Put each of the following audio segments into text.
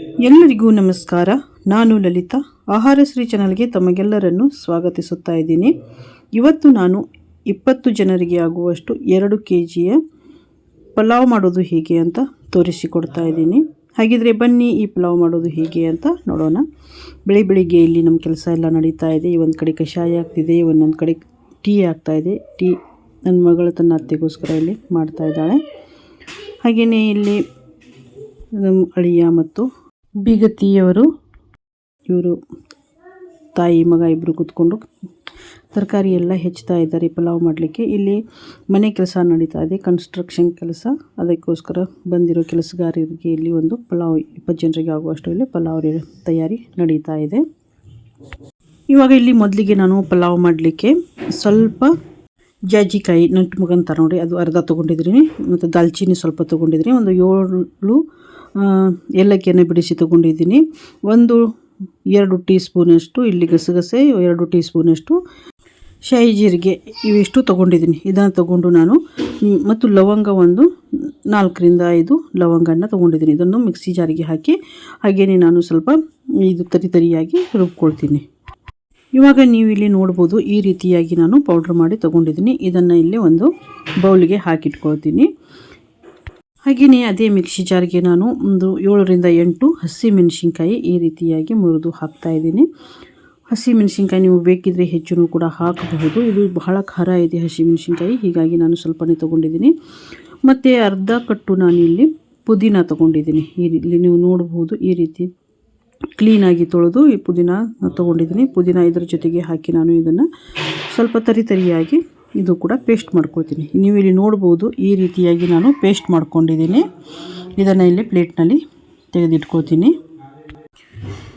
ಎಲ್ಲರಿಗೂ ನಮಸ್ಕಾರ. ನಾನು ಲಲಿತಾ. ಆಹಾರ ಶ್ರೀ ಚಾನಲ್ಗೆ ತಮಗೆಲ್ಲರನ್ನು ಸ್ವಾಗತಿಸುತ್ತಾ ಇದ್ದೀನಿ. ಇವತ್ತು ನಾನು ಇಪ್ಪತ್ತು ಜನರಿಗೆ ಆಗುವಷ್ಟು ಎರಡು ಕೆ ಜಿಯ ಪಲಾವ್ ಮಾಡೋದು ಹೇಗೆ ಅಂತ ತೋರಿಸಿಕೊಡ್ತಾ ಇದ್ದೀನಿ. ಹಾಗಿದ್ರೆ ಬನ್ನಿ ಈ ಪಲಾವ್ ಮಾಡೋದು ಹೇಗೆ ಅಂತ ನೋಡೋಣ. ಬೆಳಿ ಬೆಳಿಗ್ಗೆ ಇಲ್ಲಿ ನಮ್ಮ ಕೆಲಸ ಎಲ್ಲ ನಡೀತಾ ಇದೆ. ಈ ಒಂದು ಕಡೆ ಕಷಾಯ ಆಗ್ತಿದೆ, ಒಂದೊಂದು ಕಡೆ ಟೀ ಆಗ್ತಾ ಇದೆ. ಟೀ ನನ್ನ ಮಗಳ ತನ್ನ ಅತ್ತೆಗೋಸ್ಕರ ಇಲ್ಲಿ ಮಾಡ್ತಾ ಇದ್ದಾಳೆ. ಹಾಗೆಯೇ ಇಲ್ಲಿ ನಮ್ಮ ಅಳಿಯ ಮತ್ತು ಬಿಗತಿಯವರು. ಇವರು ತಾಯಿ, ಮಗ ಇಬ್ಬರು ಕೂತ್ಕೊಂಡು ತರಕಾರಿ ಎಲ್ಲ ಹೆಚ್ಚುತ್ತಾ ಇದ್ದಾರೆ ಪಲಾವ್ ಮಾಡಲಿಕ್ಕೆ. ಇಲ್ಲಿ ಮನೆ ಕೆಲಸ ನಡೀತಾ ಇದೆ ಕನ್ಸ್ಟ್ರಕ್ಷನ್ ಕೆಲಸ. ಅದಕ್ಕೋಸ್ಕರ ಬಂದಿರೋ ಕೆಲಸಗಾರರಿಗೆ ಇಲ್ಲಿ ಒಂದು ಪಲಾವ್, ಇಪ್ಪತ್ತು ಜನರಿಗೆ ಆಗುವಷ್ಟು ಇಲ್ಲಿ ಪಲಾವ್ ತಯಾರಿ ನಡೀತಾ ಇದೆ. ಇವಾಗ ಇಲ್ಲಿ ಮೊದಲಿಗೆ ನಾನು ಪಲಾವ್ ಮಾಡಲಿಕ್ಕೆ ಸ್ವಲ್ಪ ಜಾಜಿಕಾಯಿ, ನಂಟು ಮಗನ ನೋಡಿ, ಅದು ಅರ್ಧ ತೊಗೊಂಡಿದ್ದೀನಿ, ಮತ್ತು ದಾಲ್ಚಿನ್ನಿ ಸ್ವಲ್ಪ ತೊಗೊಂಡಿದ್ದೀನಿ. ಒಂದು ಏಳು ಏಲಕ್ಕಿಯನ್ನು ಬಿಡಿಸಿ ತಗೊಂಡಿದ್ದೀನಿ. ಒಂದು ಎರಡು ಟೀ ಸ್ಪೂನಷ್ಟು ಇಲ್ಲಿ ಗಸಗಸೆ, ಎರಡು ಟೀ ಸ್ಪೂನಷ್ಟು ಶಾಯಿ ಜೀರಿಗೆ ಇವಿಷ್ಟು ತೊಗೊಂಡಿದ್ದೀನಿ. ಇದನ್ನು ತೊಗೊಂಡು ನಾನು ಮತ್ತು ಲವಂಗ ಒಂದು ನಾಲ್ಕರಿಂದ ಐದು ಲವಂಗನ ತೊಗೊಂಡಿದ್ದೀನಿ. ಇದನ್ನು ಮಿಕ್ಸಿ ಜಾರಿಗೆ ಹಾಕಿ ಹಾಗೆಯೇ ನಾನು ಸ್ವಲ್ಪ ಇದು ತರಿ ತರಿಯಾಗಿ ರುಬ್ಕೊಳ್ತೀನಿ. ಇವಾಗ ನೀವು ಇಲ್ಲಿ ನೋಡ್ಬೋದು, ಈ ರೀತಿಯಾಗಿ ನಾನು ಪೌಡ್ರ್ ಮಾಡಿ ತೊಗೊಂಡಿದ್ದೀನಿ. ಇದನ್ನು ಇಲ್ಲಿ ಒಂದು ಬೌಲಿಗೆ ಹಾಕಿಟ್ಕೊಳ್ತೀನಿ. ಹಾಗೆಯೇ ಅದೇ ಮಿಕ್ಸಿ ಜಾರಿಗೆ ನಾನು ಒಂದು ಏಳರಿಂದ ಎಂಟು ಹಸಿ ಮೆಣಸಿನ್ಕಾಯಿ ಈ ರೀತಿಯಾಗಿ ಮುರಿದು ಹಾಕ್ತಾ ಇದ್ದೀನಿ. ಹಸಿ ಮೆಣಸಿನ್ಕಾಯಿ ನೀವು ಬೇಕಿದ್ರೆ ಹೆಚ್ಚು ಕೂಡ ಹಾಕಬಹುದು. ಇದು ಬಹಳ ಖಾರ ಇದೆ ಹಸಿ ಮೆಣಸಿನ್ಕಾಯಿ, ಹೀಗಾಗಿ ನಾನು ಸ್ವಲ್ಪನೇ ತೊಗೊಂಡಿದ್ದೀನಿ. ಮತ್ತು ಅರ್ಧ ಕಟ್ಟು ನಾನು ಇಲ್ಲಿ ಪುದೀನ ತೊಗೊಂಡಿದ್ದೀನಿ. ಈ ಇಲ್ಲಿ ನೀವು ನೋಡಬಹುದು ಈ ರೀತಿ ಕ್ಲೀನಾಗಿ ತೊಳೆದು ಈ ಪುದೀನ ತೊಗೊಂಡಿದ್ದೀನಿ. ಪುದೀನ ಇದರ ಜೊತೆಗೆ ಹಾಕಿ ನಾನು ಇದನ್ನು ಸ್ವಲ್ಪ ತರಿ ತರಿಯಾಗಿ ಇದು ಕೂಡ ಪೇಸ್ಟ್ ಮಾಡ್ಕೊಳ್ತೀನಿ. ನೀವು ಇಲ್ಲಿ ನೋಡ್ಬೋದು, ಈ ರೀತಿಯಾಗಿ ನಾನು ಪೇಸ್ಟ್ ಮಾಡ್ಕೊಂಡಿದ್ದೀನಿ. ಇದನ್ನು ಇಲ್ಲಿ ಪ್ಲೇಟ್ನಲ್ಲಿ ತೆಗೆದಿಟ್ಕೊಳ್ತೀನಿ.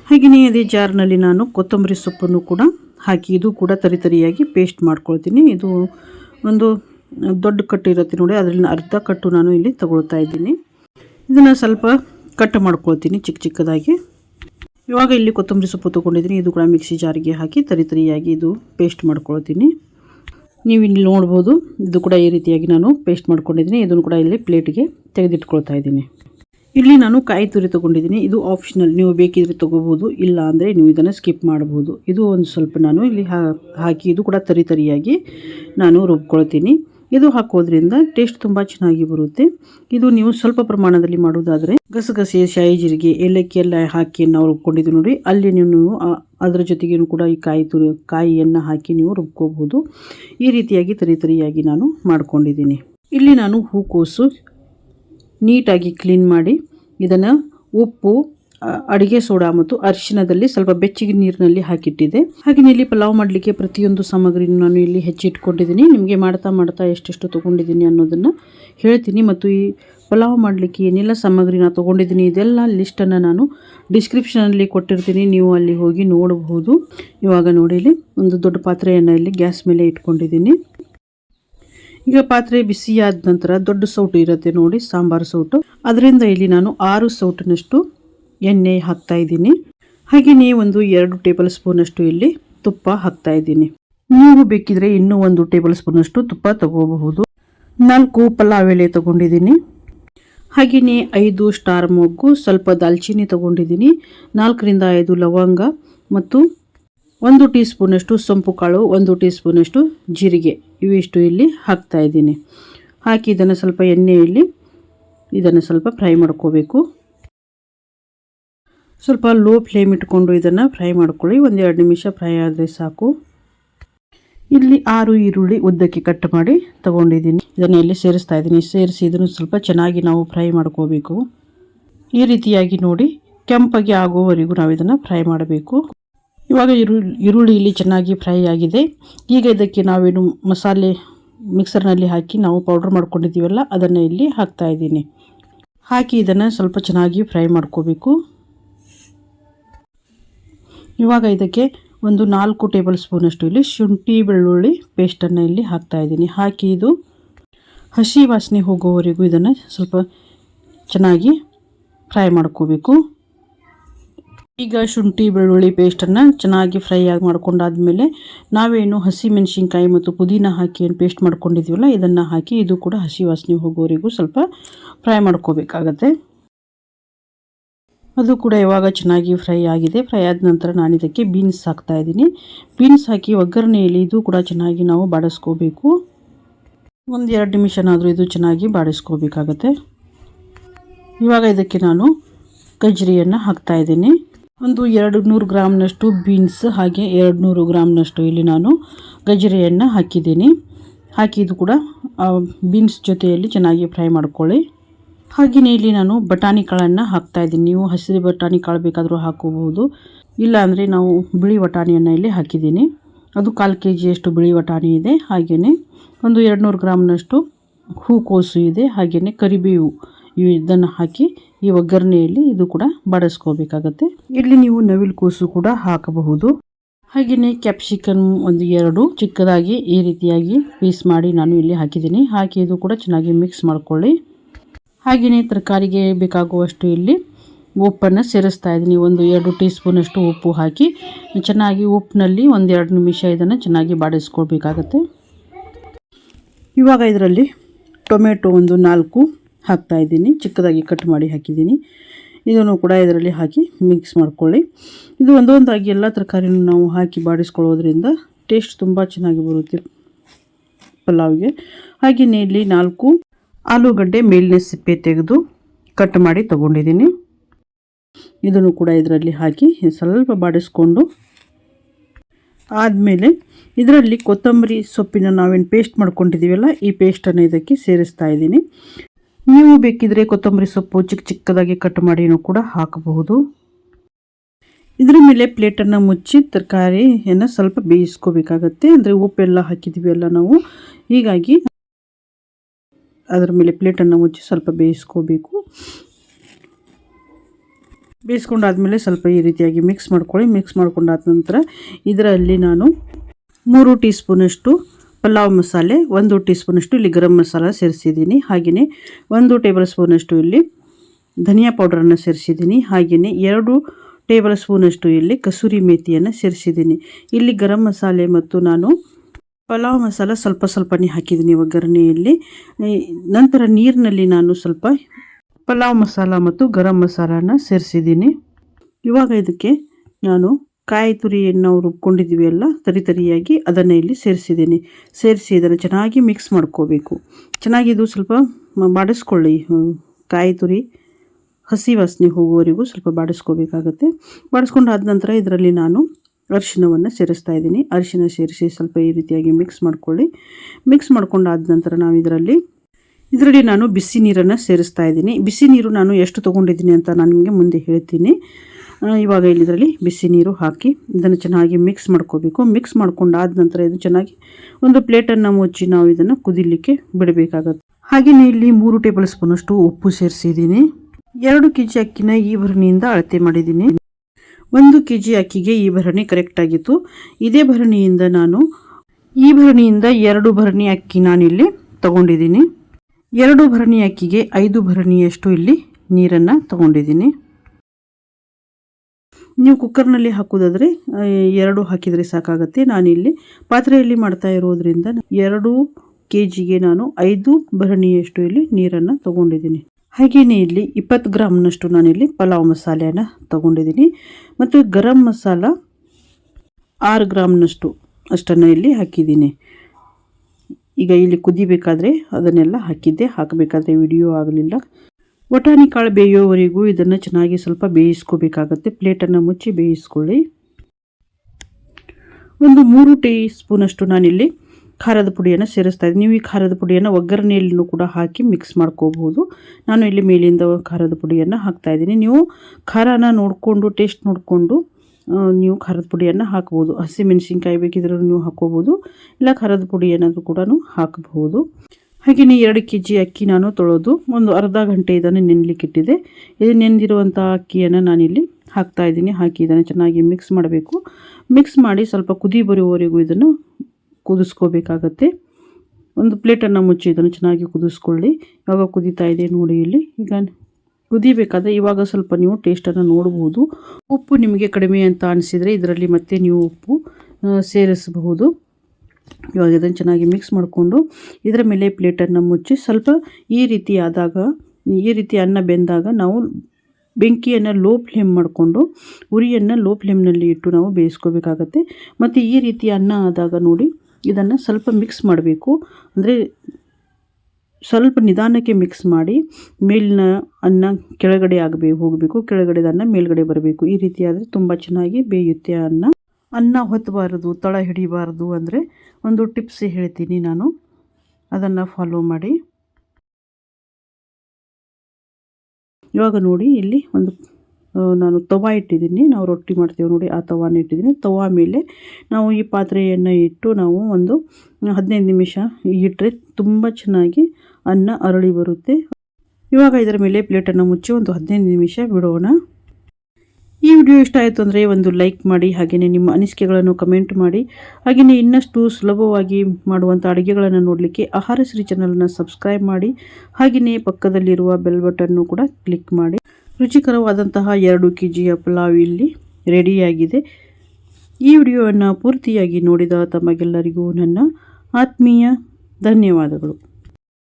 ಹಾಗೆಯೇ ಅದೇ ಜಾರ್ನಲ್ಲಿ ನಾನು ಕೊತ್ತಂಬರಿ ಸೊಪ್ಪನ್ನು ಕೂಡ ಹಾಕಿ, ಇದು ಕೂಡ ತರಿತರಿಯಾಗಿ ಪೇಸ್ಟ್ ಮಾಡ್ಕೊಳ್ತೀನಿ. ಇದು ಒಂದು ದೊಡ್ಡ ಕಟ್ಟು ಇರುತ್ತೆ ನೋಡಿ, ಅದರಲ್ಲಿ ಅರ್ಧ ಕಟ್ಟು ನಾನು ಇಲ್ಲಿ ತಗೊಳ್ತಾ ಇದ್ದೀನಿ. ಇದನ್ನು ಸ್ವಲ್ಪ ಕಟ್ ಮಾಡ್ಕೊಳ್ತೀನಿ ಚಿಕ್ಕ ಚಿಕ್ಕದಾಗಿ. ಇವಾಗ ಇಲ್ಲಿ ಕೊತ್ತಂಬರಿ ಸೊಪ್ಪು ತೊಗೊಂಡಿದ್ದೀನಿ, ಇದು ಕೂಡ ಮಿಕ್ಸಿ ಜಾರಿಗೆ ಹಾಕಿ ತರಿತರಿಯಾಗಿ ಇದು ಪೇಸ್ಟ್ ಮಾಡ್ಕೊಳ್ತೀನಿ. ನೀವು ಇಲ್ಲಿ ನೋಡ್ಬೋದು, ಇದು ಕೂಡ ಈ ರೀತಿಯಾಗಿ ನಾನು ಪೇಸ್ಟ್ ಮಾಡ್ಕೊಂಡಿದ್ದೀನಿ. ಇದನ್ನು ಕೂಡ ಇಲ್ಲಿ ಪ್ಲೇಟ್ಗೆ ತೆಗೆದಿಟ್ಕೊಳ್ತಾ ಇದ್ದೀನಿ. ಇಲ್ಲಿ ನಾನು ಕಾಯಿ ತುರಿ ತೊಗೊಂಡಿದ್ದೀನಿ. ಇದು ಆಪ್ಷನಲ್ ನೀವು ಬೇಕಿದ್ರೆ ತೊಗೋಬೋದು, ಇಲ್ಲ ಅಂದರೆ ನೀವು ಇದನ್ನು ಸ್ಕಿಪ್ ಮಾಡ್ಬೋದು. ಇದು ಒಂದು ಸ್ವಲ್ಪ ನಾನು ಇಲ್ಲಿ ಹಾಕಿ, ಇದು ಕೂಡ ತರಿ ತರಿಯಾಗಿ ನಾನು ರುಬ್ಕೊಳ್ತೀನಿ. ಇದು ಹಾಕೋದ್ರಿಂದ ಟೇಸ್ಟ್ ತುಂಬ ಚೆನ್ನಾಗಿ ಬರುತ್ತೆ. ಇದು ನೀವು ಸ್ವಲ್ಪ ಪ್ರಮಾಣದಲ್ಲಿ ಮಾಡೋದಾದರೆ ಗಸಗಸೆ ಶಾಯಿ ಜೀರಿಗೆ ಏಲಕ್ಕಿ ಎಲ್ಲ ಹಾಕಿ ನಾವು ರುಬ್ಕೊಂಡಿದ್ದೀವಿ ನೋಡಿ, ಅಲ್ಲಿ ನೀವು ಅದರ ಜೊತೆಗೇನು ಕೂಡ ಈ ಕಾಯಿ ತುರಿ, ಕಾಯಿಯನ್ನು ಹಾಕಿ ನೀವು ರುಬ್ಕೋಬಹುದು. ಈ ರೀತಿಯಾಗಿ ತರಿ ತರಿಯಾಗಿ ನಾನು ಮಾಡ್ಕೊಂಡಿದ್ದೀನಿ. ಇಲ್ಲಿ ನಾನು ಹೂಕೋಸು ನೀಟಾಗಿ ಕ್ಲೀನ್ ಮಾಡಿ ಇದನ್ನು ಉಪ್ಪು ಅಡಿಗೆ ಸೋಡಾ ಮತ್ತು ಅರಿಶಿನದಲ್ಲಿ ಸ್ವಲ್ಪ ಬೆಚ್ಚಗೆ ನೀರಿನಲ್ಲಿ ಹಾಕಿಟ್ಟಿದೆ. ಹಾಗೆಯೇ ಇಲ್ಲಿ ಪಲಾವ್ ಮಾಡಲಿಕ್ಕೆ ಪ್ರತಿಯೊಂದು ಸಾಮಗ್ರಿನೂ ನಾನು ಇಲ್ಲಿ ಹೆಚ್ಚಿಟ್ಕೊಂಡಿದ್ದೀನಿ. ನಿಮಗೆ ಮಾಡ್ತಾ ಮಾಡ್ತಾ ಎಷ್ಟೆಷ್ಟು ತೊಗೊಂಡಿದ್ದೀನಿ ಅನ್ನೋದನ್ನು ಹೇಳ್ತೀನಿ ಮತ್ತು ಈ ಪಲಾವ್ ಮಾಡಲಿಕ್ಕೆ ಏನೆಲ್ಲ ಸಾಮಗ್ರಿನ ತೊಗೊಂಡಿದ್ದೀನಿ ಇದೆಲ್ಲ ಲಿಸ್ಟನ್ನು ನಾನು ಡಿಸ್ಕ್ರಿಪ್ಷನಲ್ಲಿ ಕೊಟ್ಟಿರ್ತೀನಿ. ನೀವು ಅಲ್ಲಿ ಹೋಗಿ ನೋಡಬಹುದು. ಇವಾಗ ನೋಡಿ ಇಲ್ಲಿ ಒಂದು ದೊಡ್ಡ ಪಾತ್ರೆಯನ್ನು ಇಲ್ಲಿ ಗ್ಯಾಸ್ ಮೇಲೆ ಇಟ್ಕೊಂಡಿದ್ದೀನಿ. ಈಗ ಪಾತ್ರೆ ಬಿಸಿಯಾದ ನಂತರ ದೊಡ್ಡ ಸೌಟು ಇರುತ್ತೆ ನೋಡಿ, ಸಾಂಬಾರು ಸೌಟು. ಅದರಿಂದ ಇಲ್ಲಿ ನಾನು ಆರು ಸೌಟಿನಷ್ಟು ಎಣ್ಣೆ ಹಾಕ್ತಾ ಇದ್ದೀನಿ. ಹಾಗೆಯೇ ಒಂದು ಎರಡು ಟೇಬಲ್ ಸ್ಪೂನಷ್ಟು ಇಲ್ಲಿ ತುಪ್ಪ ಹಾಕ್ತಾ ಇದ್ದೀನಿ. ನೀವು ಬೇಕಿದ್ರೆ ಇನ್ನೂ ಒಂದು ಟೇಬಲ್ ಸ್ಪೂನಷ್ಟು ತುಪ್ಪ ತಗೋಬಹುದು. ನಾಲ್ಕು ಪಲಾವ್ ಎಲೆ ತಗೊಂಡಿದ್ದೀನಿ. ಹಾಗೆಯೇ ಐದು ಸ್ಟಾರ್ ಮೊಗ್ಗು ಸ್ವಲ್ಪ ದಾಲ್ಚಿನ್ನಿ ತಗೊಂಡಿದ್ದೀನಿ. ನಾಲ್ಕರಿಂದ ಐದು ಲವಂಗ ಮತ್ತು ಒಂದು ಟೀ ಸ್ಪೂನಷ್ಟು ಸೊಂಪು ಕಾಳು, ಒಂದು ಟೀ ಸ್ಪೂನಷ್ಟು ಜೀರಿಗೆ. ಇವಿಷ್ಟು ಇಲ್ಲಿ ಹಾಕ್ತಾ ಇದ್ದೀನಿ. ಹಾಕಿ ಇದನ್ನು ಸ್ವಲ್ಪ ಎಣ್ಣೆಯಲ್ಲಿ ಇದನ್ನು ಸ್ವಲ್ಪ ಫ್ರೈ ಮಾಡ್ಕೋಬೇಕು. ಸ್ವಲ್ಪ ಲೋ ಫ್ಲೇಮ್ ಇಟ್ಕೊಂಡು ಇದನ್ನು ಫ್ರೈ ಮಾಡ್ಕೊಳ್ಳಿ. ಒಂದು ಎರಡು ನಿಮಿಷ ಫ್ರೈ ಆದರೆ ಸಾಕು. ಇಲ್ಲಿ ಆರು ಈರುಳ್ಳಿ ಉದ್ದಕ್ಕೆ ಕಟ್ ಮಾಡಿ ತಗೊಂಡಿದ್ದೀನಿ. ಇದನ್ನು ಇಲ್ಲಿ ಸೇರಿಸ್ತಾ ಇದ್ದೀನಿ. ಸೇರಿಸಿ ಇದನ್ನು ಸ್ವಲ್ಪ ಚೆನ್ನಾಗಿ ನಾವು ಫ್ರೈ ಮಾಡ್ಕೋಬೇಕು. ಈ ರೀತಿಯಾಗಿ ನೋಡಿ ಕೆಂಪಗೆ ಆಗುವವರೆಗೂ ನಾವು ಇದನ್ನು ಫ್ರೈ ಮಾಡಬೇಕು. ಇವಾಗ ಈರುಳ್ಳಿ ಈರುಳ್ಳಿ ಇಲ್ಲಿ ಚೆನ್ನಾಗಿ ಫ್ರೈ ಆಗಿದೆ. ಈಗ ಇದಕ್ಕೆ ನಾವೇನು ಮಸಾಲೆ ಮಿಕ್ಸರ್ನಲ್ಲಿ ಹಾಕಿ ನಾವು ಪೌಡ್ರ್ ಮಾಡ್ಕೊಂಡಿದ್ದೀವಲ್ಲ, ಅದನ್ನು ಇಲ್ಲಿ ಹಾಕ್ತಾ ಇದ್ದೀನಿ. ಹಾಕಿ ಇದನ್ನು ಸ್ವಲ್ಪ ಚೆನ್ನಾಗಿ ಫ್ರೈ ಮಾಡ್ಕೋಬೇಕು. ಇವಾಗ ಇದಕ್ಕೆ ಒಂದು ನಾಲ್ಕು ಟೇಬಲ್ ಸ್ಪೂನಷ್ಟು ಇಲ್ಲಿ ಶುಂಠಿ ಬೆಳ್ಳುಳ್ಳಿ ಪೇಸ್ಟನ್ನು ಇಲ್ಲಿ ಹಾಕ್ತಾ ಇದ್ದೀನಿ. ಹಾಕಿ ಇದು ಹಸಿ ವಾಸನೆ ಹೋಗೋವರೆಗೂ ಇದನ್ನು ಸ್ವಲ್ಪ ಚೆನ್ನಾಗಿ ಫ್ರೈ ಮಾಡ್ಕೋಬೇಕು. ಈಗ ಶುಂಠಿ ಬೆಳ್ಳುಳ್ಳಿ ಪೇಸ್ಟನ್ನು ಚೆನ್ನಾಗಿ ಫ್ರೈ ಆಗಿ ಮಾಡ್ಕೊಂಡಾದ್ಮೇಲೆ ನಾವೇನು ಹಸಿ ಮೆಣಸಿನ್ಕಾಯಿ ಮತ್ತು ಪುದೀನ ಹಾಕಿ ಏನು ಪೇಸ್ಟ್ ಮಾಡ್ಕೊಂಡಿದ್ದೀವಲ್ಲ ಇದನ್ನು ಹಾಕಿ ಇದು ಕೂಡ ಹಸಿ ವಾಸನೆ ಹೋಗೋವರೆಗೂ ಸ್ವಲ್ಪ ಫ್ರೈ ಮಾಡ್ಕೋಬೇಕಾಗತ್ತೆ. ಅದು ಕೂಡ ಇವಾಗ ಚೆನ್ನಾಗಿ ಫ್ರೈ ಆಗಿದೆ. ಫ್ರೈ ಆದ ನಂತರ ನಾನು ಇದಕ್ಕೆ ಬೀನ್ಸ್ ಹಾಕ್ತಾ ಇದ್ದೀನಿ. ಬೀನ್ಸ್ ಹಾಕಿ ಒಗ್ಗರಣೆಯಲ್ಲಿ ಇದು ಕೂಡ ಚೆನ್ನಾಗಿ ನಾವು ಬಾಡಿಸ್ಕೋಬೇಕು. ಒಂದು ಎರಡು ನಿಮಿಷನಾದರೂ ಇದು ಚೆನ್ನಾಗಿ ಬಾಡಿಸ್ಕೋಬೇಕಾಗತ್ತೆ. ಇವಾಗ ಇದಕ್ಕೆ ನಾನು ಗಜ್ರಿಯನ್ನು ಹಾಕ್ತಾ ಇದ್ದೀನಿ. ಒಂದು ಎರಡು ನೂರು ಗ್ರಾಮ್ನಷ್ಟು ಬೀನ್ಸ್ ಹಾಗೆ ಎರಡು ನೂರು ಗ್ರಾಮ್ನಷ್ಟು ಇಲ್ಲಿ ನಾನು ಗಜ್ರಿಯನ್ನು ಹಾಕಿದ್ದೀನಿ. ಹಾಕಿ ಇದು ಕೂಡ ಬೀನ್ಸ್ ಜೊತೆಯಲ್ಲಿ ಚೆನ್ನಾಗಿ ಫ್ರೈ ಮಾಡ್ಕೊಳ್ಳಿ. ಹಾಗೆಯೇ ಇಲ್ಲಿ ನಾನು ಬಟಾಣಿ ಕಾಳನ್ನು ಹಾಕ್ತಾ ಇದ್ದೀನಿ. ನೀವು ಹಸಿರು ಬಟಾಣಿ ಕಾಳು ಬೇಕಾದರೂ ಹಾಕೋಬಹುದು. ಇಲ್ಲಾಂದರೆ ನಾವು ಬಿಳಿ ಬಟಾಣಿಯನ್ನು ಇಲ್ಲಿ ಹಾಕಿದ್ದೀನಿ. ಅದು ಕಾಲು ಕೆ ಜಿಯಷ್ಟು ಬಿಳಿ ಬಟಾಣಿ ಇದೆ. ಹಾಗೆಯೇ ಒಂದು ಎರಡು ನೂರು ಗ್ರಾಮ್ನಷ್ಟು ಹೂಕೋಸು ಇದೆ. ಹಾಗೆಯೇ ಕರಿಬೇವು ಇದನ್ನು ಹಾಕಿ ಈ ಒಗ್ಗರಣೆಯಲ್ಲಿ ಇದು ಕೂಡ ಬಾಡಿಸ್ಕೋಬೇಕಾಗತ್ತೆ. ಇಲ್ಲಿ ನೀವು ನವಿಲು ಕೋಸು ಕೂಡ ಹಾಕಬಹುದು. ಹಾಗೆಯೇ ಕ್ಯಾಪ್ಸಿಕನ್ ಒಂದು ಎರಡು ಚಿಕ್ಕದಾಗಿ ಈ ರೀತಿಯಾಗಿ ಪೀಸ್ ಮಾಡಿ ನಾನು ಇಲ್ಲಿ ಹಾಕಿದ್ದೀನಿ. ಹಾಕಿ ಇದು ಕೂಡ ಚೆನ್ನಾಗಿ ಮಿಕ್ಸ್ ಮಾಡ್ಕೊಳ್ಳಿ. ಹಾಗೆಯೇ ತರಕಾರಿಗೆ ಬೇಕಾಗುವಷ್ಟು ಇಲ್ಲಿ ಉಪ್ಪನ್ನು ಸೇರಿಸ್ತಾ ಇದ್ದೀನಿ. ಒಂದು ಎರಡು ಟೀ ಸ್ಪೂನಷ್ಟು ಉಪ್ಪು ಹಾಕಿ, ಚೆನ್ನಾಗಿ ಉಪ್ಪಿನಲ್ಲಿ ಒಂದೆರಡು ನಿಮಿಷ ಇದನ್ನು ಚೆನ್ನಾಗಿ ಬಾಡಿಸ್ಕೊಳ್ಬೇಕಾಗತ್ತೆ. ಇವಾಗ ಇದರಲ್ಲಿ ಟೊಮೆಟೊ ಒಂದು ನಾಲ್ಕು ಹಾಕ್ತಾ ಇದ್ದೀನಿ. ಚಿಕ್ಕದಾಗಿ ಕಟ್ ಮಾಡಿ ಹಾಕಿದ್ದೀನಿ. ಇದನ್ನು ಕೂಡ ಇದರಲ್ಲಿ ಹಾಕಿ ಮಿಕ್ಸ್ ಮಾಡ್ಕೊಳ್ಳಿ. ಇದು ಒಂದೊಂದಾಗಿ ಎಲ್ಲ ತರಕಾರಿನೂ ನಾವು ಹಾಕಿ ಬಾಡಿಸ್ಕೊಳ್ಳೋದ್ರಿಂದ ಟೇಸ್ಟ್ ತುಂಬ ಚೆನ್ನಾಗಿ ಬರುತ್ತೆ ಪಲಾವ್ಗೆ. ಹಾಗೆಯೇ ಇಲ್ಲಿ ನಾಲ್ಕು ಆಲೂಗಡ್ಡೆ ಮೇಲಿನ ಸಿಪ್ಪೆ ತೆಗೆದು ಕಟ್ ಮಾಡಿ ತಗೊಂಡಿದ್ದೀನಿ. ಇದನ್ನು ಕೂಡ ಇದರಲ್ಲಿ ಹಾಕಿ ಸ್ವಲ್ಪ ಬಾಡಿಸ್ಕೊಂಡು ಆದಮೇಲೆ ಇದರಲ್ಲಿ ಕೊತ್ತಂಬರಿ ಸೊಪ್ಪಿನ ನಾವೇನು ಪೇಸ್ಟ್ ಮಾಡ್ಕೊಂಡಿದ್ದೀವಲ್ಲ, ಈ ಪೇಸ್ಟನ್ನು ಇದಕ್ಕೆ ಸೇರಿಸ್ತಾ ಇದ್ದೀನಿ. ನೀವು ಬೇಕಿದ್ರೆ ಕೊತ್ತಂಬರಿ ಸೊಪ್ಪು ಚಿಕ್ಕ ಚಿಕ್ಕದಾಗಿ ಕಟ್ ಮಾಡಿನೂ ಕೂಡ ಹಾಕಬಹುದು. ಇದರ ಮೇಲೆ ಪ್ಲೇಟನ್ನು ಮುಚ್ಚಿ ತರಕಾರಿಯನ್ನು ಸ್ವಲ್ಪ ಬೇಯಿಸ್ಕೋಬೇಕಾಗತ್ತೆ. ಅಂದರೆ ಉಪ್ಪೆಲ್ಲ ಹಾಕಿದ್ದೀವಿ ಅಲ್ಲ ನಾವು. ಹೀಗಾಗಿ ಅದರ ಮೇಲೆ ಪ್ಲೇಟನ್ನು ಮುಚ್ಚಿ ಸ್ವಲ್ಪ ಬೇಯಿಸ್ಕೋಬೇಕು. ಬೇಯಿಸ್ಕೊಂಡಾದಮೇಲೆ ಸ್ವಲ್ಪ ಈ ರೀತಿಯಾಗಿ ಮಿಕ್ಸ್ ಮಾಡ್ಕೊಳ್ಳಿ. ಮಿಕ್ಸ್ ಮಾಡ್ಕೊಂಡಾದ ನಂತರ ಇದರಲ್ಲಿ ನಾನು ಮೂರು ಟೀ ಸ್ಪೂನಷ್ಟು ಪಲಾವ್ ಮಸಾಲೆ, ಒಂದು ಟೀ ಸ್ಪೂನಷ್ಟು ಇಲ್ಲಿ ಗರಂ ಮಸಾಲ ಸೇರಿಸಿದ್ದೀನಿ. ಹಾಗೆಯೇ ಒಂದು ಟೇಬಲ್ ಸ್ಪೂನಷ್ಟು ಇಲ್ಲಿ ಧನಿಯಾ ಪೌಡ್ರನ್ನು ಸೇರಿಸಿದ್ದೀನಿ. ಹಾಗೆಯೇ ಎರಡು ಟೇಬಲ್ ಸ್ಪೂನಷ್ಟು ಇಲ್ಲಿ ಕಸೂರಿ ಮೇಥಿಯನ್ನು ಸೇರಿಸಿದ್ದೀನಿ. ಇಲ್ಲಿ ಗರಂ ಮಸಾಲೆ ಮತ್ತು ನಾನು ಪಲಾವ್ ಮಸಾಲ ಸ್ವಲ್ಪ ಸ್ವಲ್ಪನೇ ಹಾಕಿದ್ದೀನಿ ಒಗ್ಗರಣೆಯಲ್ಲಿ ನಂತರ ನೀರಿನಲ್ಲಿ ನಾನು ಸ್ವಲ್ಪ ಪಲಾವ್ ಮಸಾಲ ಮತ್ತು ಗರಂ ಮಸಾಲಾನ ಸೇರಿಸಿದ್ದೀನಿ. ಇವಾಗ ಇದಕ್ಕೆ ನಾನು ಕಾಯಿ ತುರಿಯನ್ನು ರುಬ್ಕೊಂಡಿದ್ದೀವಿ ಅಲ್ಲ, ತರಿ ತರಿಯಾಗಿ ಅದನ್ನು ಇಲ್ಲಿ ಸೇರಿಸಿದ್ದೀನಿ. ಸೇರಿಸಿ ಇದನ್ನು ಚೆನ್ನಾಗಿ ಮಿಕ್ಸ್ ಮಾಡ್ಕೋಬೇಕು. ಚೆನ್ನಾಗಿ ಇದು ಸ್ವಲ್ಪ ಬಾಡಿಸ್ಕೊಳ್ಳಿ. ಕಾಯಿ ತುರಿ, ಹಸಿ ವಾಸನೆ ಹೋಗುವವರೆಗೂ ಸ್ವಲ್ಪ ಬಾಡಿಸ್ಕೋಬೇಕಾಗತ್ತೆ. ಬಾಡಿಸ್ಕೊಂಡು ಆದ ನಂತರ ಇದರಲ್ಲಿ ನಾನು ಅರಿಶಿನವನ್ನು ಸೇರಿಸ್ತಾ ಇದ್ದೀನಿ. ಅರಿಶಿನ ಸೇರಿಸಿ ಸ್ವಲ್ಪ ಈ ರೀತಿಯಾಗಿ ಮಿಕ್ಸ್ ಮಾಡ್ಕೊಳ್ಳಿ. ಮಿಕ್ಸ್ ಮಾಡ್ಕೊಂಡಾದ ನಂತರ ನಾವು ಇದರಲ್ಲಿ ಇದರಲ್ಲಿ ನಾನು ಬಿಸಿ ನೀರನ್ನು ಸೇರಿಸ್ತಾ ಇದ್ದೀನಿ. ಬಿಸಿ ನೀರು ನಾನು ಎಷ್ಟು ತೊಗೊಂಡಿದ್ದೀನಿ ಅಂತ ನಾನು ನಿಮಗೆ ಮುಂದೆ ಹೇಳ್ತೀನಿ. ಇವಾಗ ಇಲ್ಲಿದ್ರಲ್ಲಿ ಬಿಸಿ ನೀರು ಹಾಕಿ ಇದನ್ನು ಚೆನ್ನಾಗಿ ಮಿಕ್ಸ್ ಮಾಡ್ಕೋಬೇಕು. ಮಿಕ್ಸ್ ಮಾಡ್ಕೊಂಡಾದ ನಂತರ ಇದು ಚೆನ್ನಾಗಿ ಒಂದು ಪ್ಲೇಟನ್ನು ಮುಚ್ಚಿ ನಾವು ಇದನ್ನು ಕುದಿಲಿಕ್ಕೆ ಬಿಡಬೇಕಾಗತ್ತೆ. ಹಾಗೆಯೇ ಇಲ್ಲಿ ಮೂರು ಟೇಬಲ್ ಸ್ಪೂನಷ್ಟು ಉಪ್ಪು ಸೇರಿಸಿದ್ದೀನಿ. ಎರಡು ಕೆ ಜಿ ಅಕ್ಕಿನ ಈ ಭರಣಿಯಿಂದ ಅಳತೆ ಮಾಡಿದ್ದೀನಿ. ಒಂದು ಕೆ ಜಿ ಅಕ್ಕಿಗೆ ಈ ಭರಣಿ ಕರೆಕ್ಟ್ ಆಗಿತ್ತು. ಇದೇ ಭರಣಿಯಿಂದ ನಾನು ಈ ಭರಣಿಯಿಂದ ಎರಡು ಭರಣಿ ಅಕ್ಕಿ ನಾನಿಲ್ಲಿ ತಗೊಂಡಿದ್ದೀನಿ. ಎರಡು ಭರಣಿ ಅಕ್ಕಿಗೆ ಐದು ಭರಣಿಯಷ್ಟು ಇಲ್ಲಿ ನೀರನ್ನು ತಗೊಂಡಿದ್ದೀನಿ. ನೀವು ಕುಕ್ಕರ್ನಲ್ಲಿ ಹಾಕೋದಾದರೆ ಎರಡು ಹಾಕಿದರೆ ಸಾಕಾಗುತ್ತೆ. ನಾನಿಲ್ಲಿ ಪಾತ್ರೆಯಲ್ಲಿ ಮಾಡ್ತಾ ಇರೋದ್ರಿಂದ ಎರಡು ಕೆ ಜಿಗೆ ನಾನು ಐದು ಭರಣಿಯಷ್ಟು ಇಲ್ಲಿ ನೀರನ್ನು ತಗೊಂಡಿದ್ದೀನಿ. ಹಾಗೆಯೇ ಇಲ್ಲಿ ಇಪ್ಪತ್ತು ಗ್ರಾಮ್ನಷ್ಟು ನಾನಿಲ್ಲಿ ಪಲಾವ್ ಮಸಾಲೆಯನ್ನು ತಗೊಂಡಿದ್ದೀನಿ. ಮತ್ತು ಗರಂ ಮಸಾಲ ಆರು ಗ್ರಾಮ್ನಷ್ಟು ಅಷ್ಟನ್ನು ಇಲ್ಲಿ ಹಾಕಿದ್ದೀನಿ. ಈಗ ಇಲ್ಲಿ ಕುದಿಬೇಕಾದ್ರೆ ಅದನ್ನೆಲ್ಲ ಹಾಕಿದ್ದೆ, ಹಾಕಬೇಕಾದ್ರೆ ವಿಡಿಯೋ ಆಗಲಿಲ್ಲ. ಬಟಾಣಿ ಕಾಳು ಬೇಯೋವರೆಗೂ ಇದನ್ನು ಚೆನ್ನಾಗಿ ಸ್ವಲ್ಪ ಬೇಯಿಸ್ಕೋಬೇಕಾಗತ್ತೆ. ಪ್ಲೇಟನ್ನು ಮುಚ್ಚಿ ಬೇಯಿಸ್ಕೊಳ್ಳಿ. ಒಂದು ಮೂರು ಟೀ ಸ್ಪೂನಷ್ಟು ನಾನಿಲ್ಲಿ ಖಾರದ ಪುಡಿಯನ್ನು ಸೇರಿಸ್ತಾ ಇದ್ದೀನಿ. ನೀವು ಈ ಖಾರದ ಪುಡಿಯನ್ನು ಒಗ್ಗರಣೆಯಲ್ಲಿನೂ ಕೂಡ ಹಾಕಿ ಮಿಕ್ಸ್ ಮಾಡ್ಕೋಬಹುದು. ನಾನು ಇಲ್ಲಿ ಮೇಲಿಂದ ಖಾರದ ಪುಡಿಯನ್ನು ಹಾಕ್ತಾ ಇದ್ದೀನಿ. ನೀವು ಖಾರನ ನೋಡಿಕೊಂಡು ಟೇಸ್ಟ್ ನೋಡಿಕೊಂಡು ನೀವು ಖಾರದ ಪುಡಿಯನ್ನು ಹಾಕ್ಬೋದು. ಹಸಿಮೆಣಸಿನ್ಕಾಯಿ ಬೇಕಿದ್ರೂ ನೀವು ಹಾಕ್ಕೋಬೋದು ಇಲ್ಲ ಖಾರದ ಪುಡಿ ಏನಾದರೂ ಕೂಡ ಹಾಕಬಹುದು. ಹಾಗೆಯೇ ಎರಡು ಕೆ ಜಿ ಅಕ್ಕಿ ನಾನು ತೊಳೆದು ಒಂದು ಅರ್ಧ ಗಂಟೆ ಇದನ್ನು ನೆನಲಿಕ್ಕಿಟ್ಟಿದೆ ಇದು ನೆನೆದಿರುವಂಥ ಅಕ್ಕಿಯನ್ನು ನಾನಿಲ್ಲಿ ಹಾಕ್ತಾ ಇದ್ದೀನಿ. ಹಾಕಿ ಇದನ್ನು ಚೆನ್ನಾಗಿ ಮಿಕ್ಸ್ ಮಾಡಬೇಕು. ಮಿಕ್ಸ್ ಮಾಡಿ ಸ್ವಲ್ಪ ಕುದಿ ಬರುವವರೆಗೂ ಇದನ್ನು ಕುದಿಸ್ಕೋಬೇಕಾಗತ್ತೆ. ಒಂದು ಪ್ಲೇಟನ್ನು ಮುಚ್ಚಿ ಇದನ್ನು ಚೆನ್ನಾಗಿ ಕುದಿಸ್ಕೊಳ್ಳಿ. ಇವಾಗ ಕುದೀತಾ ಇದೆ ನೋಡಿ ಇಲ್ಲಿ. ಈಗ ಕುದಿಬೇಕಾದ್ರೆ ಇವಾಗ ಸ್ವಲ್ಪ ನೀವು ಟೇಸ್ಟನ್ನು ನೋಡ್ಬೋದು. ಉಪ್ಪು ನಿಮಗೆ ಕಡಿಮೆ ಅಂತ ಅನಿಸಿದರೆ ಇದರಲ್ಲಿ ಮತ್ತೆ ನೀವು ಉಪ್ಪು ಸೇರಿಸಬಹುದು. ಇವಾಗ ಇದನ್ನು ಚೆನ್ನಾಗಿ ಮಿಕ್ಸ್ ಮಾಡಿಕೊಂಡು ಇದರ ಮೇಲೆ ಪ್ಲೇಟನ್ನು ಮುಚ್ಚಿ ಸ್ವಲ್ಪ ಈ ರೀತಿ ಆದಾಗ, ಈ ರೀತಿ ಅನ್ನ ಬೆಂದಾಗ ನಾವು ಬೆಂಕಿಯನ್ನು ಲೋ ಫ್ಲೇಮ್ ಮಾಡಿಕೊಂಡು ಉರಿಯನ್ನು ಲೋ ಫ್ಲೇಮ್ನಲ್ಲಿ ಇಟ್ಟು ನಾವು ಬೇಯಿಸ್ಕೋಬೇಕಾಗತ್ತೆ. ಮತ್ತು ಈ ರೀತಿ ಅನ್ನ ಆದಾಗ ನೋಡಿ ಇದನ್ನು ಸ್ವಲ್ಪ ಮಿಕ್ಸ್ ಮಾಡಬೇಕು. ಅಂದರೆ ಸ್ವಲ್ಪ ನಿಧಾನಕ್ಕೆ ಮಿಕ್ಸ್ ಮಾಡಿ ಮೇಲಿನ ಅನ್ನ ಕೆಳಗಡೆ ಆಗಬೇಕು ಹೋಗಬೇಕು. ಕೆಳಗಡೆ ಅನ್ನ ಮೇಲ್ಗಡೆ ಬರಬೇಕು. ಈ ರೀತಿ ಆದರೆ ತುಂಬ ಚೆನ್ನಾಗಿ ಬೇಯುತ್ತೆ ಅನ್ನ. ಅನ್ನ ಹೊತ್ತಬಾರದು ತಳ ಹಿಡಿಬಾರದು ಅಂದರೆ ಒಂದು ಟಿಪ್ಸ್ ಹೇಳ್ತೀನಿ ನಾನು. ಅದನ್ನು ಫಾಲೋ ಮಾಡಿ. ಇವಾಗ ನೋಡಿ, ಇಲ್ಲಿ ಒಂದು ನಾನು ತವಾ ಇಟ್ಟಿದ್ದೀನಿ. ನಾವು ರೊಟ್ಟಿ ಮಾಡ್ತೀವಿ ನೋಡಿ, ಆ ತವಾನ ಇಟ್ಟಿದ್ದೀನಿ. ತವಾ ಮೇಲೆ ನಾವು ಈ ಪಾತ್ರೆಯನ್ನು ಇಟ್ಟು ನಾವು ಒಂದು ಹದಿನೈದು ನಿಮಿಷ ಇಟ್ಟರೆ ತುಂಬ ಚೆನ್ನಾಗಿ ಅನ್ನ ಅರಳಿ ಬರುತ್ತೆ. ಇವಾಗ ಇದರ ಮೇಲೆ ಪ್ಲೇಟನ್ನು ಮುಚ್ಚಿ ಒಂದು ಹದಿನೈದು ನಿಮಿಷ ಬಿಡೋಣ. ಈ ವಿಡಿಯೋ ಇಷ್ಟ ಆಯಿತು ಅಂದರೆ ಒಂದು ಲೈಕ್ ಮಾಡಿ ಹಾಗೆಯೇ ನಿಮ್ಮ ಅನಿಸಿಕೆಗಳನ್ನು ಕಮೆಂಟ್ ಮಾಡಿ ಹಾಗೆಯೇ ಇನ್ನಷ್ಟು ಸುಲಭವಾಗಿ ಮಾಡುವಂಥ ಅಡುಗೆಗಳನ್ನು ನೋಡಲಿಕ್ಕೆ ಆಹಾರ ಶ್ರೀ ಚಾನಲನ್ನು ಸಬ್ಸ್ಕ್ರೈಬ್ ಮಾಡಿ ಹಾಗೆಯೇ ಪಕ್ಕದಲ್ಲಿರುವ ಬೆಲ್ ಬಟನ್ನು ಕೂಡ ಕ್ಲಿಕ್ ಮಾಡಿ. ರುಚಿಕರವಾದಂತಹ ಎರಡು ಕೆ ಜಿಯ ಪಲಾವ್ ಇಲ್ಲಿ ರೆಡಿಯಾಗಿದೆ. ಈ ವಿಡಿಯೋವನ್ನು ಪೂರ್ತಿಯಾಗಿ ನೋಡಿದ ತಮಗೆಲ್ಲರಿಗೂ ನನ್ನ ಆತ್ಮೀಯ ಧನ್ಯವಾದಗಳು.